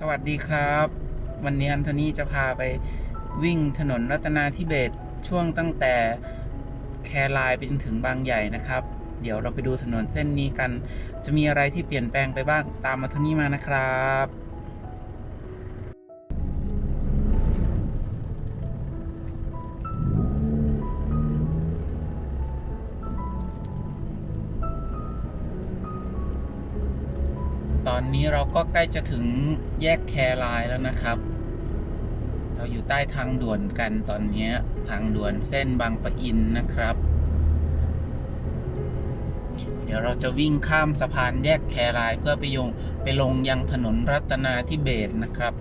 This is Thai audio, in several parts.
สวัสดีครับ วันนี้อันโทนี่จะพาไปวิ่งถนนรัตนาธิเบศช่วงตั้งแต่แครายไปจนถึงบางใหญ่นะครับ เดี๋ยวเราไปดูถนนเส้นนี้กัน จะมีอะไรที่เปลี่ยนแปลงไปบ้างตามอันโทนี่มานะครับ ตอนนี้เราก็ใกล้จะถึงแยกแครายแล้วนะครับ เราอยู่ใต้ทางด่วนกันตอนนี้ทางด่วนเส้นบางปะอินนะครับ เดี๋ยวเราจะวิ่งข้ามสะพานแยกแครายเพื่อไปยงไปลงยังถนนรัตนาธิเบศนะครับ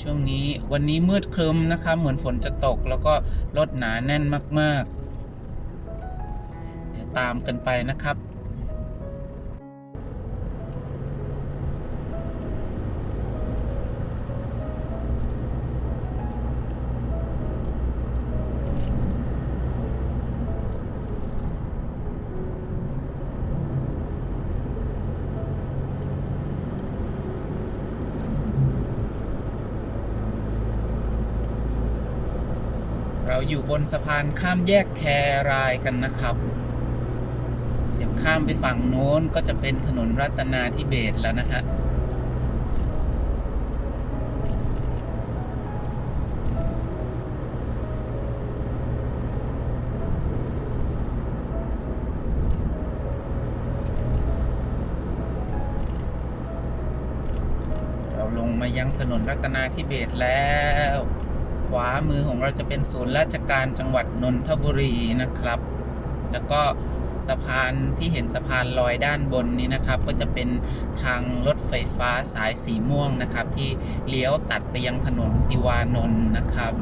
ช่วงนี้วันนี้มืดครึมนะครับ เหมือนฝนจะตกแล้วก็รถหนาแน่นมาก ๆ เดี๋ยวตามกันไปนะครับ เราอยู่บนสะพานข้ามแยกแครายกันนะครับ เดี๋ยวข้ามไปฝั่งโน้นก็จะเป็นถนนรัตนาธิเบศแล้วนะฮะเราลงมายังถนนรัตนาธิเบศแล้ว ขวามือของเราจะเป็นศูนย์ราชการจังหวัดนนทบุรีนะครับ แล้วก็สะพานที่เห็นสะพานลอยด้านบนนี้นะครับ ก็จะเป็นทางรถไฟฟ้าสายสีม่วงนะครับ ที่เลี้ยวตัดไปยังถนนติวานนท์นะครับ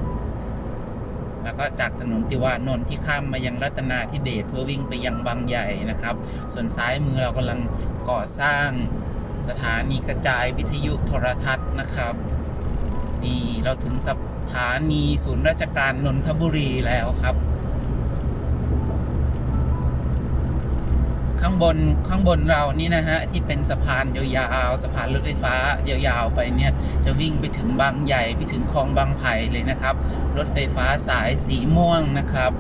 แล้วก็จากถนนติวานนท์ที่ข้ามมายังรัตนาธิเบศเพื่อวิ่งไปยังบางใหญ่นะครับ ส่วนซ้ายมือเรากำลังก่อสร้างสถานีกระจายวิทยุโทรทัศน์นะครับ นี่เราถึงส ถานีศูนย์ราชการนนทบุรีแล้วครับ ข้างบนข้างบนเรานี่นะฮะ ที่เป็นสะพานยาวๆสะพานรถไฟฟ้ายาวๆไปเนี่ย จะวิ่งไปถึงบางใหญ่ไปถึงคลองบางไผ่เลยนะครับ รถไฟฟ้าสายสีม่วงนะครับ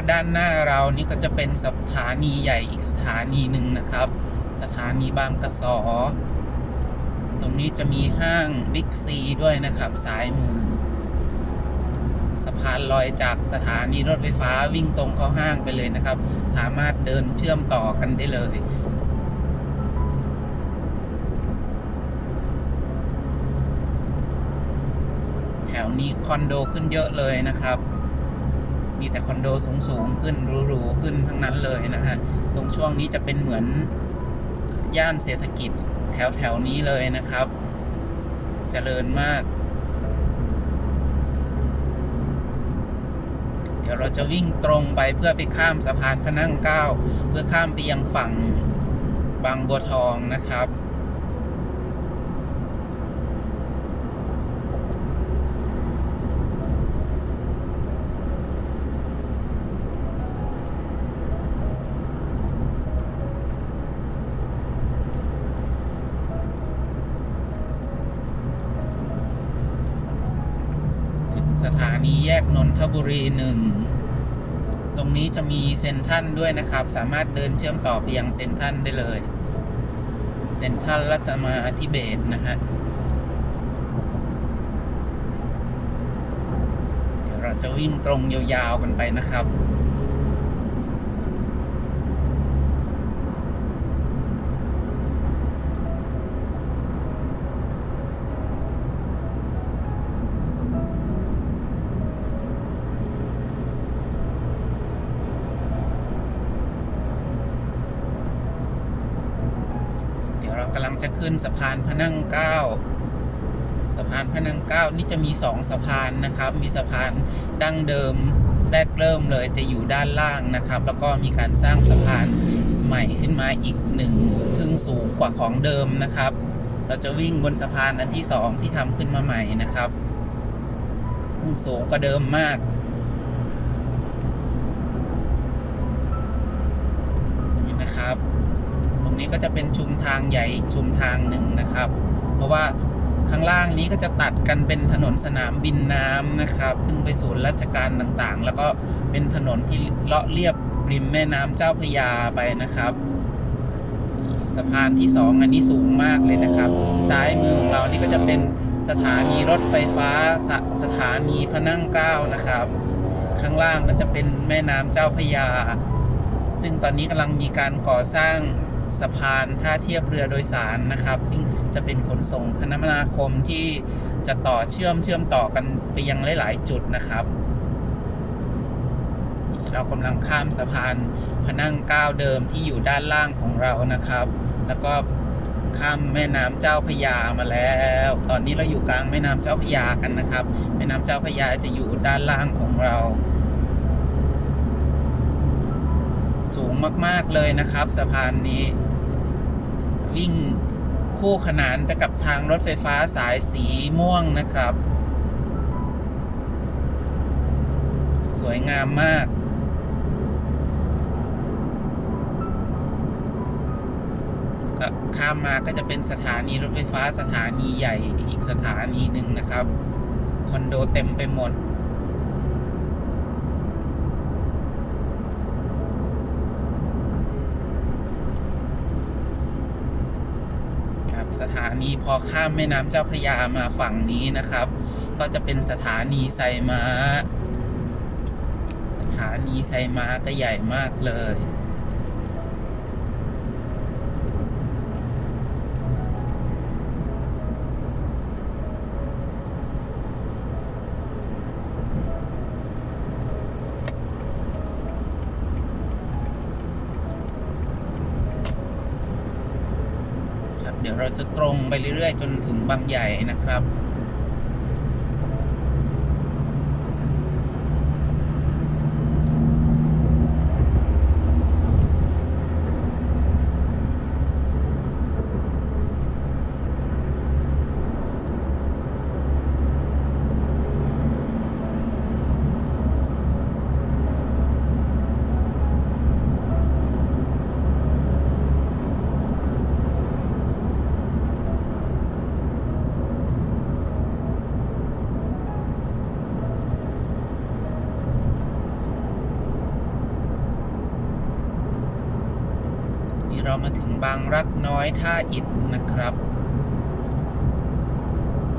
ก็ด้านหน้าเรานี่ก็จะเป็นสถานีใหญ่อีกสถานีหนึ่งนะครับ สถานีบางกระสอ ตรงนี้จะมีห้างบิ๊กซีด้วยนะครับซ้ายมือ สะพานลอยจากสถานีรถไฟฟ้าวิ่งตรงเข้าห้างไปเลยนะครับ สามารถเดินเชื่อมต่อกันได้เลยแถวนี้คอนโดขึ้นเยอะเลยนะครับ มีแต่คอนโดสูงๆขึ้นหรูๆขึ้นทั้งนั้นเลยนะฮะตรงช่วงนี้จะเป็นเหมือนย่านเศรษฐกิจแถวๆนี้เลยนะครับเจริญมาก เดี๋ยวเราจะวิ่งตรงไปเพื่อไปข้ามสะพานพระนั่งเก้า เพื่อข้ามไปยังฝั่งบางบัวทองนะครับ ถึงสถานีแยกนนทบุรีหนึ่งตรงนี้จะมีเซ็นทรัลด้วยนะครับ สามารถเดินเชื่อมต่อไปยังเซ็นทรัลได้เลย เซ็นทรัลรัตมาธิเบศรนะฮะเดี๋ยวเราจะวิ่งตรงยาวๆกันไปนะครับ เดี๋ยวเรากำลังจะขึ้นสะพานพระนั่งเก้าสะพานพระนั่งเก้านี่จะมีสองสะพานนะครับ มีสะพานดั้งเดิมแรกเริ่มเลยจะอยู่ด้านล่างนะครับ แล้วก็มีการสร้างสะพานใหม่ขึ้นมาอีกหนึ่งซึ่งสูงกว่าของเดิมนะครับ เราจะวิ่งบนสะพานอันที่สองที่ทำขึ้นมาใหม่นะครับซึ่งสูงกว่าเดิมมาก นี่นะครับ ตรง นี้ก็จะเป็นชุมทางใหญ่ชุมทางหนึ่งนะครับ เพราะว่าข้างล่างนี้ก็จะตัดกันเป็นถนนสนามบินน้ำนะครับ ซึ่งไปศูนย์ราชการต่างๆ แล้วก็เป็นถนนที่เลาะเรียบริมแม่น้ำเจ้าพยาไปนะครับ สะพานที่สองอันนี้สูงมากเลยนะครับ ซ้ายมือของเรานี่ก็จะเป็นสถานีรถไฟฟ้าสสถานีพระนั่งเกล้านะครับ ข้างล่างก็จะเป็นแม่น้ำเจ้าพยา ซึ่งตอนนี้กำลังมีการก่อสร้าง สะพานท่าเทียบเรือโดยสารนะครับซึ่งจะเป็นขนส่งคมนาคมที่จะต่อเชื่อมเชื่อมต่อกันไปยังหลาย ๆ จุดนะครับ เรากำลังข้ามสะพานพนั่งก้าวเดิมที่อยู่ด้านล่างของเรานะครับ แล้วก็ข้ามแม่น้ำเจ้าพยามาแล้ว ตอนนี้เราอยู่กลางแม่น้ำเจ้าพยากันนะครับ แม่น้ำเจ้าพยาจะอยู่ด้านล่างของเรา สูงมาก ๆ เลยนะครับ สะพานนี้ วิ่งคู่ขนานไปกับทางรถไฟฟ้าสายสีม่วงนะครับ สวยงามมาก ข้ามมาก็จะเป็นสถานีรถไฟฟ้าสถานีใหญ่อีกสถานีหนึ่งนะครับ คอนโดเต็มไปหมด ครับ สถานีพอข้ามแม่น้ำเจ้าพยามาฝั่งนี้นะครับ ก็จะเป็นสถานีไซม้า สถานีไซม้าก็ใหญ่มากเลย เดี๋ยวเราจะตรงไปเรื่อยๆ จนถึงบางใหญ่นะครับ มาถึงบางรักน้อยท่าอิฐนะครับ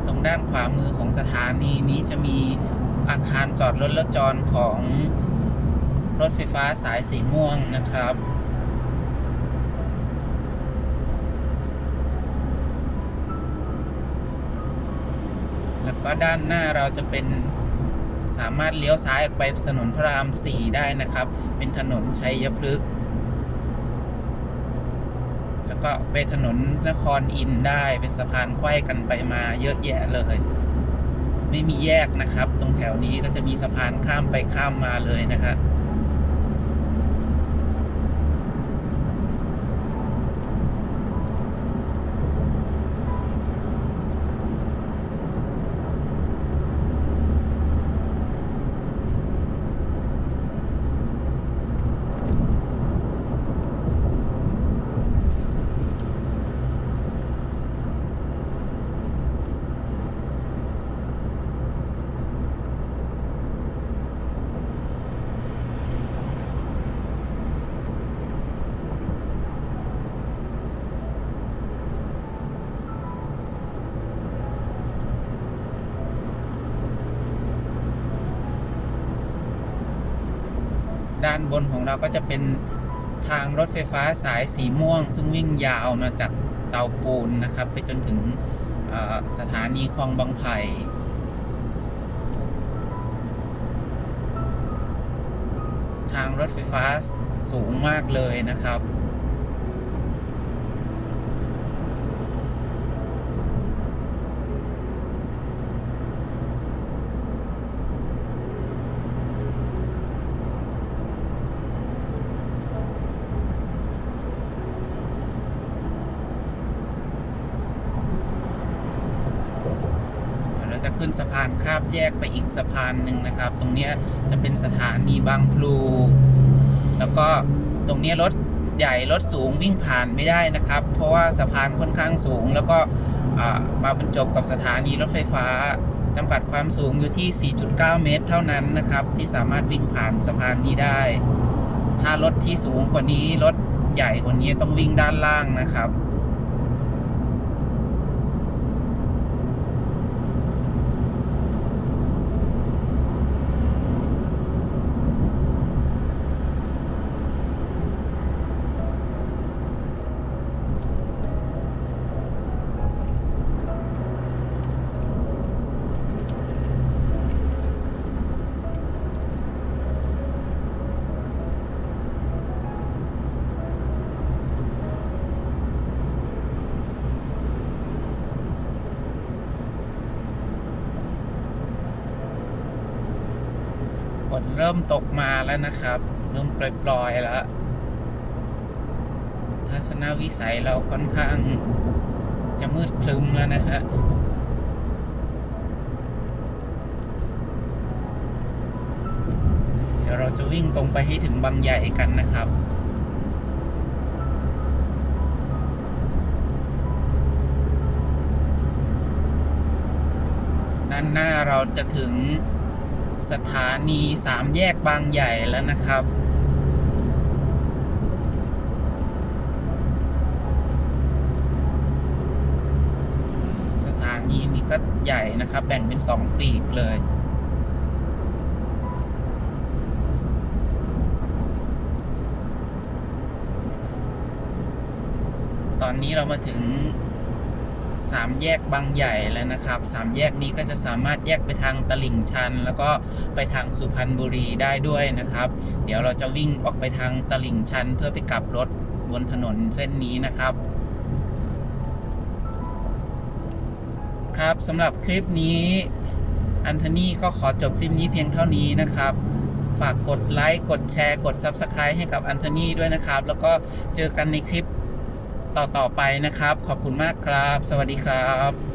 ตรงด้านขวามือของสถานีนี้จะมีอาคารจอดรถและจรของรถไฟฟ้าสายสีม่วงนะครับ แล้วก็ด้านหน้าเราจะเป็นสามารถเลี้ยวซ้ายออกไปถนนพระราม 4 ได้นะครับ เป็นถนนชัยพฤกษ์ แล้วก็ไปถนนนครอินได้เป็นสะพานไขว้กันไปมาเยอะแยะเลย ไม่มีแยกนะครับ ตรงแถวนี้ก็จะมีสะพานข้ามไปข้ามมาเลยนะครับ ด้านบนของเราก็จะเป็นทางรถไฟฟ้าสายสีม่วง ซึ่งวิ่งยาวมาจากเตาปูนนะครับ ไปจนถึงสถานีคลองบางไผ่ทางรถไฟฟ้าสูงมากเลยนะครับ จะขึ้นสะพานข้ามแยกไปอีกสะพานหนึ่งนะครับ ตรงนี้จะเป็นสถานีบางพลู แล้วก็ตรงนี้รถใหญ่รถสูงวิ่งผ่านไม่ได้นะครับ เพราะว่าสะพานค่อนข้างสูง แล้วก็มาบรรจบกับสถานีรถไฟฟ้าจำกัดความสูงอยู่ที่ 4.9 เมตร เท่านั้นนะครับ ที่สามารถวิ่งผ่านสะพานนี้ได้ ถ้ารถที่สูงกว่านี้รถใหญ่กว่านี้ต้องวิ่งด้านล่างนะครับ ฝน เริ่มตกมาแล้วนะครับ เริ่มปล่อยๆแล้ว ทัศนวิสัยเราค่อนข้างจะมืดครึ้มแล้วนะฮะเดี๋ยวเราจะวิ่งตรงไปให้ถึงบางใหญ่กันนะครับด้านหน้าเราจะถึง สถานีสามแยกบางใหญ่แล้วนะครับ สถานีนี้ก็ใหญ่นะครับ แบ่งเป็นสองปีกเลยตอนนี้เรามาถึง สามแยกบางใหญ่แล้วนะครับสามแยกนี้ก็จะสามารถแยกไปทางตลิ่งชัน แล้วก็ไปทางสุพรรณบุรีได้ด้วยนะครับ เดี๋ยวเราจะวิ่งออกไปทางตลิ่งชัน เพื่อไปกลับรถบนถนนเส้นนี้นะครับครับสำหรับคลิปนี้อันโทนีก็ขอจบคลิปนี้เพียงเท่านี้นะครับ ฝากกดไลค์ กดแชร์ กด Subscribe ให้กับอันโทนีด้วยนะครับ แล้วก็เจอกันในคลิป ต่อๆไปนะครับ ขอบคุณมากครับ สวัสดีครับ